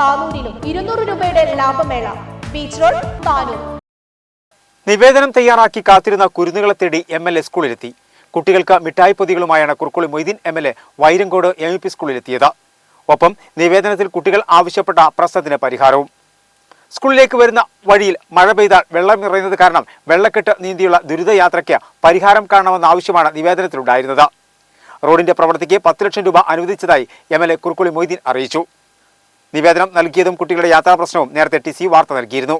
താനൂരിലും ഇരുന്നൂറ് രൂപയുടെ ലാഭമേള. Beach road Tanur. നിവേദനം തയ്യാറാക്കി കാത്തിരുന്ന കുരുന്നുകളെ തേടി എം എൽ എ സ്കൂളിലെത്തി. കുട്ടികൾക്ക് മിഠായി പൊതികളുമായാണ് Kurukkoli Moideen M L A Vairankode M P സ്കൂളിലെത്തിയത്. ഒപ്പം നിവേദനത്തിൽ കുട്ടികൾ ആവശ്യപ്പെട്ട പ്രശ്നത്തിന് പരിഹാരവും. സ്കൂളിലേക്ക് വരുന്ന വഴിയിൽ മഴ പെയ്താൽ വെള്ളം നിറയുന്നത് കാരണം വെള്ളക്കെട്ട് നീന്തിയുള്ള ദുരിതയാത്രയ്ക്ക് പരിഹാരം കാണണമെന്ന ആവശ്യമാണ് നിവേദനത്തിലുണ്ടായിരുന്നത്. റോഡിന്റെ പ്രവൃത്തിക്ക് പത്ത് ലക്ഷം രൂപ അനുവദിച്ചതായി M L A Kurukkoli Moideen അറിയിച്ചു. നിവേദനം നൽകിയതും കുട്ടികളുടെ യാത്രാ പ്രശ്നവും നേരത്തെ ടി സി വാർത്ത നൽകിയിരുന്നു.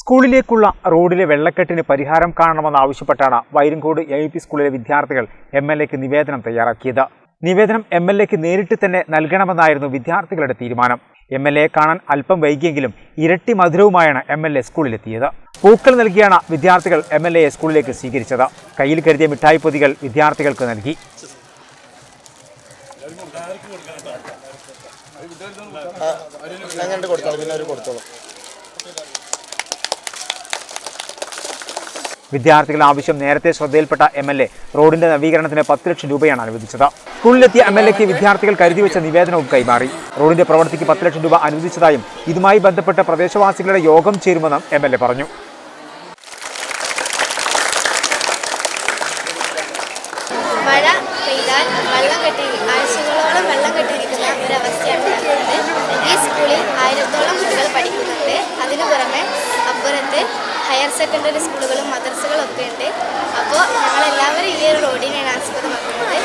സ്കൂളിലേക്കുള്ള റോഡിലെ വെള്ളക്കെട്ടിന് പരിഹാരം കാണണമെന്നാവശ്യപ്പെട്ടാണ് വൈരങ്കോട് എ പി സ്കൂളിലെ വിദ്യാർത്ഥികൾ എം എൽ എക്ക് നിവേദനം തയ്യാറാക്കിയത്. നിവേദനം എം എൽ എക്ക് നേരിട്ട് തന്നെ നൽകണമെന്നായിരുന്നു വിദ്യാർത്ഥികളുടെ തീരുമാനം. എം എൽ എ കാണാൻ അല്പം വൈകിയെങ്കിലും ഇരട്ടി മധുരവുമായാണ് എം എൽ എ സ്കൂളിലെത്തിയത്. പൂക്കൾ നൽകിയാണ് വിദ്യാർത്ഥികൾ എം എൽ എയെ സ്കൂളിലേക്ക് സ്വീകരിച്ചത്. കയ്യിൽ കരുതിയ മിഠായി പൊതികൾ വിദ്യാർത്ഥികൾക്ക് നൽകി. അങ്ങനെ കൊടുത്തോളൂ പിന്നെ അവർ കൊടുത്തോളൂ. വിദ്യാർത്ഥികളുടെ ആവശ്യം നേരത്തെ ശ്രദ്ധയിൽപ്പെട്ട എം എൽ എ റോഡിന്റെ നവീകരണത്തിന് പത്ത് ലക്ഷം രൂപയാണ് അനുവദിച്ചത്. സ്കൂളിലെത്തിയ എം എൽ എക്ക് വിദ്യാർത്ഥികൾ കരുതി വെച്ച നിവേദനവും കൈമാറി. റോഡിന്റെ പ്രവൃത്തിക്ക് പത്ത് ലക്ഷം രൂപ അനുവദിച്ചതായും ഇതുമായി ബന്ധപ്പെട്ട് പ്രദേശവാസികളുടെ യോഗം ചേരുമെന്നും എ പറഞ്ഞു മഴ പെയ്താൽ വെള്ളം കെട്ടി ആഴ്ചകളോളം വെള്ളം കെട്ടിയിരിക്കുന്ന ഒരവസ്ഥയാണ് ഉണ്ടാകുന്നത് ഈ സ്കൂളിൽ ആയിരത്തോളം കുട്ടികൾ പഠിക്കുന്നുണ്ട് അതിനു പുറമെ അപ്പുറത്ത് ഹയർ സെക്കൻഡറി സ്കൂളുകളും മദർസകളും ഒക്കെ ഉണ്ട് അപ്പോൾ ഞങ്ങളെല്ലാവരും ഈ ഒരു റോഡിനെയാണ് ആസ്പദമാക്കുന്നത്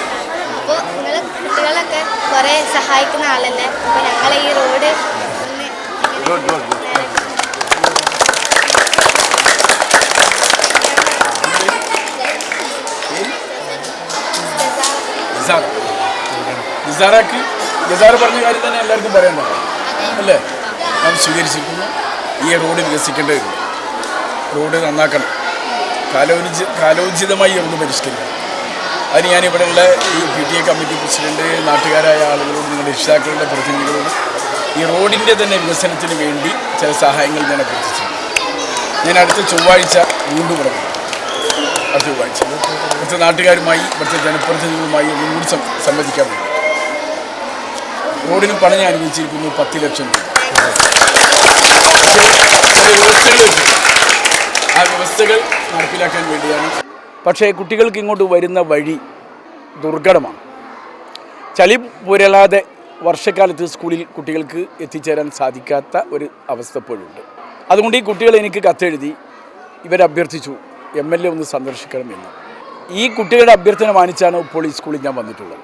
അപ്പോൾ നിങ്ങൾ കുട്ടികളൊക്കെ കുറേ സഹായിക്കുന്ന ആളല്ലേ? അപ്പോൾ ഞങ്ങൾ ഈ റോഡ് ഒന്ന് നിസാറ് നിസാറാക്ക്. നിസാർ പറഞ്ഞ കാര്യം തന്നെ എല്ലാവർക്കും പറയണ്ട. അല്ലേ? നാം സ്വീകരിച്ചിരിക്കുന്നു. ഈ റോഡ് വികസിക്കേണ്ടതുണ്ട് റോഡ് നന്നാക്കണം. കാലോചി കാലോചിതമായി ഒന്ന് പരിഷ്കരിക്കണം. അതിന് ഞാൻ ഇവിടെയുള്ള ഈ P T A committee president നാട്ടുകാരായ ആളുകളോട് നിങ്ങളുടെ രക്ഷിതാക്കളുടെ പ്രതിനിധികളോട് ഈ റോഡിന്റെ തന്നെ വികസനത്തിന് വേണ്ടി ചില സഹായങ്ങൾ ഞാൻ അഭ്യർത്ഥിച്ചു ഞാൻ അടുത്ത ചൊവ്വാഴ്ച വീണ്ടും ഇറങ്ങും അടുത്ത ചൊവ്വാഴ്ച. അടുത്ത നാട്ടുകാരുമായി ഇവിടുത്തെ ജനപ്രതിനിധികളുമായി ഒന്നും കൂടി സംബന്ധിക്കാൻ വേണ്ടി. റോഡിന് പണി ഞാൻ അനുവദിച്ചിരിക്കുന്നു പത്ത് ലക്ഷം രൂപ. ആ വ്യവസ്ഥകൾ നടപ്പിലാക്കാൻ വേണ്ടിയാണ് പക്ഷേ കുട്ടികൾക്ക് ഇങ്ങോട്ട് വരുന്ന വഴി ദുർഘടമാണ്. ചളി പുരളാതെ വർഷക്കാലത്ത് സ്കൂളിൽ കുട്ടികൾക്ക് എത്തിച്ചേരാൻ സാധിക്കാത്ത ഒരു അവസ്ഥ ഇപ്പോഴുണ്ട്. അതുകൊണ്ട് ഈ കുട്ടികൾ എനിക്ക് കത്തെഴുതി ഇവരഭ്യർത്ഥിച്ചു എം എൽ എ ഒന്ന് സന്ദർശിക്കണമെന്ന് ഈ കുട്ടികളുടെ അഭ്യർത്ഥന മാനിച്ചാണ് ഇപ്പോൾ ഈ സ്കൂളിൽ ഞാൻ വന്നിട്ടുള്ളത്.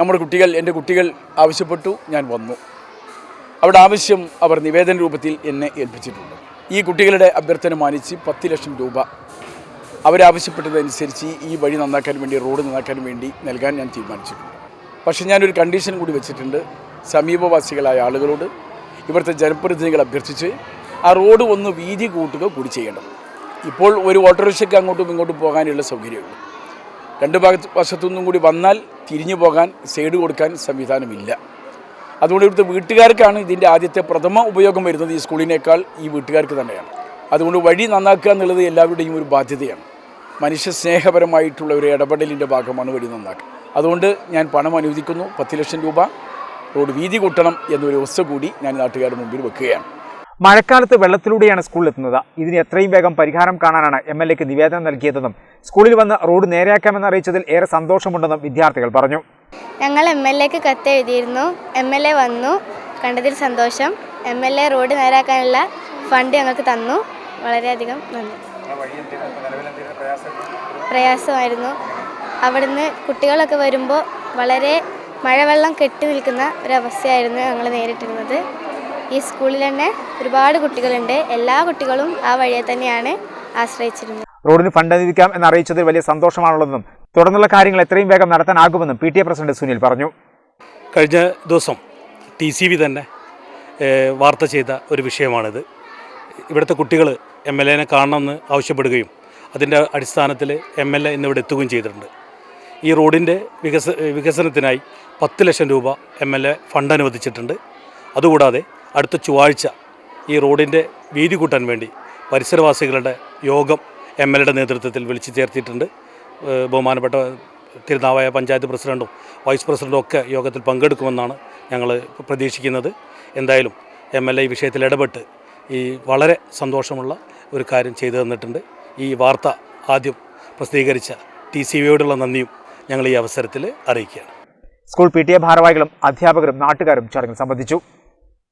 നമ്മുടെ കുട്ടികൾ എന്റെ കുട്ടികൾ ആവശ്യപ്പെട്ടു ഞാൻ വന്നു. അവിടെ ആവശ്യം അവർ നിവേദന രൂപത്തിൽ എന്നെ ഏൽപ്പിച്ചിട്ടുണ്ട്. ഈ കുട്ടികളുടെ അഭ്യർത്ഥന മാനിച്ച് പത്ത് ലക്ഷം രൂപ അവരാവശ്യപ്പെട്ടതനുസരിച്ച് ഈ വഴി നന്നാക്കാൻ വേണ്ടി റോഡ് നന്നാക്കാൻ വേണ്ടി നൽകാൻ ഞാൻ തീരുമാനിച്ചിട്ടുണ്ട്. പക്ഷേ ഞാനൊരു കണ്ടീഷൻ കൂടി വെച്ചിട്ടുണ്ട് സമീപവാസികളായ ആളുകളോട്. ഇവിടുത്തെ ജനപ്രതിനിധികൾ അഭ്യർത്ഥിച്ച് ആ റോഡ് ഒന്ന് വീതി കൂട്ടുക കൂടി ചെയ്യണം ഇപ്പോൾ ഒരു ഓട്ടോറിക്ഷയ്ക്ക് അങ്ങോട്ടും ഇങ്ങോട്ടും പോകാനുള്ള സൗകര്യമുണ്ട്. രണ്ട് ഭാഗത്ത് വശത്തുനിന്നും കൂടി വന്നാൽ തിരിഞ്ഞു പോകാൻ സൈഡ് കൊടുക്കാൻ സംവിധാനമില്ല. അതുകൊണ്ട് ഇവിടുത്തെ വീട്ടുകാർക്കാണ് ഇതിന്റെ ആദ്യത്തെ പ്രഥമ ഉപയോഗം വരുന്നത് ഈ സ്കൂളിനേക്കാൾ ഈ വീട്ടുകാർക്ക് തന്നെയാണ്. അതുകൊണ്ട് വഴി നന്നാക്കുക എന്നുള്ളത് എല്ലാവരുടെയും ഒരു ബാധ്യതയാണ്. മനുഷ്യ സ്നേഹപരമായിട്ടുള്ള ഒരു ഇടപെടലിന്റെ ഭാഗമാണ് വഴി നന്നാക്കുക അതുകൊണ്ട് ഞാൻ പണം അനുവദിക്കുന്നു. പത്ത് ലക്ഷം രൂപ. റോഡ് വീതി കൂട്ടണം എന്നൊരു വ്യവസ്ഥ കൂടി ഞാൻ നാട്ടുകാരുടെ മുമ്പിൽ വെക്കുകയാണ്. മഴക്കാലത്ത് വെള്ളത്തിലൂടെയാണ് സ്കൂളിലെത്തുന്നത് ഇതിന് എത്രയും വേഗം പരിഹാരം കാണാനാണ് എം എൽ എക്ക് നിവേദനം നൽകിയതെന്നും സ്കൂളിൽ വന്ന് റോഡ് നേരെയാക്കാമെന്ന് അറിയിച്ചതിൽ ഏറെ സന്തോഷമുണ്ടെന്നും വിദ്യാർത്ഥികൾ പറഞ്ഞു. ഞങ്ങൾ എം എൽ എക്ക് കത്ത് എഴുതിയിരുന്നു. എം എൽ എ വന്നു. കണ്ടതിൽ സന്തോഷം. എം എൽ എ റോഡ് നേരാക്കാനുള്ള ഫണ്ട് ഞങ്ങൾക്ക് തന്നു. വളരെയധികം നന്ദി. പ്രയാസമായിരുന്നു. അവിടുന്ന് കുട്ടികളൊക്കെ വരുമ്പോൾ വളരെ മഴവെള്ളം കെട്ടി നിൽക്കുന്ന ഒരവസ്ഥയായിരുന്നു ഞങ്ങൾ നേരിട്ടിരുന്നത്. ഈ സ്കൂളിൽ തന്നെ ഒരുപാട് കുട്ടികളുണ്ട്. എല്ലാ കുട്ടികളും ആ വഴിയെ തന്നെയാണ് ആശ്രയിച്ചിരുന്നത്. റോഡിന് ഫണ്ട് അനുവദിക്കാം എന്ന് അറിയിച്ചതിൽ വലിയ സന്തോഷമാണുള്ളതെന്നും തുടർന്നുള്ള കാര്യങ്ങൾ എത്രയും വേഗം നടത്താനാകുമെന്നും P T A president Sunil പറഞ്ഞു. കഴിഞ്ഞ ദിവസം ടി സി വി തന്നെ വാർത്ത ചെയ്ത ഒരു വിഷയമാണിത്. ഇവിടുത്തെ കുട്ടികൾ എം എൽ എനെ കാണണമെന്ന് ആവശ്യപ്പെടുകയും അതിന്റെ അടിസ്ഥാനത്തിൽ എം എൽ എ ഇന്നിവിടെ എത്തുകയും ചെയ്തിട്ടുണ്ട്. ഈ റോഡിന്റെ വികസ വികസനത്തിനായി പത്ത് ലക്ഷം രൂപ എം എൽ എ ഫണ്ട് അനുവദിച്ചിട്ടുണ്ട്. അതുകൂടാതെ അടുത്ത ചൊവ്വാഴ്ച ഈ റോഡിന്റെ വീതി കൂട്ടാൻ വേണ്ടി പരിസരവാസികളുടെ യോഗം എം എൽ എയുടെ നേതൃത്വത്തിൽ വിളിച്ചു ചേർത്തിട്ടുണ്ട് ബഹുമാനപ്പെട്ട തിരുനാവായ പഞ്ചായത്ത് പ്രസിഡന്റും വൈസ് പ്രസിഡന്റും ഒക്കെ യോഗത്തിൽ പങ്കെടുക്കുമെന്നാണ് ഞങ്ങൾ പ്രതീക്ഷിക്കുന്നത്. എന്തായാലും എം എൽ എ ഈ വിഷയത്തിൽ ഇടപെട്ട് ഈ വളരെ സന്തോഷമുള്ള ഒരു കാര്യം ചെയ്തു തന്നിട്ടുണ്ട്. ഈ വാർത്ത ആദ്യം പ്രസിദ്ധീകരിച്ച ടി സി വിയോടുള്ള നന്ദിയും ഞങ്ങൾ ഈ അവസരത്തിൽ അറിയിക്കുകയാണ്. സ്കൂൾ പി ടി എ ഭാരവാഹികളും അധ്യാപകരും നാട്ടുകാരും ചടങ്ങിൽ സംബന്ധിച്ചു.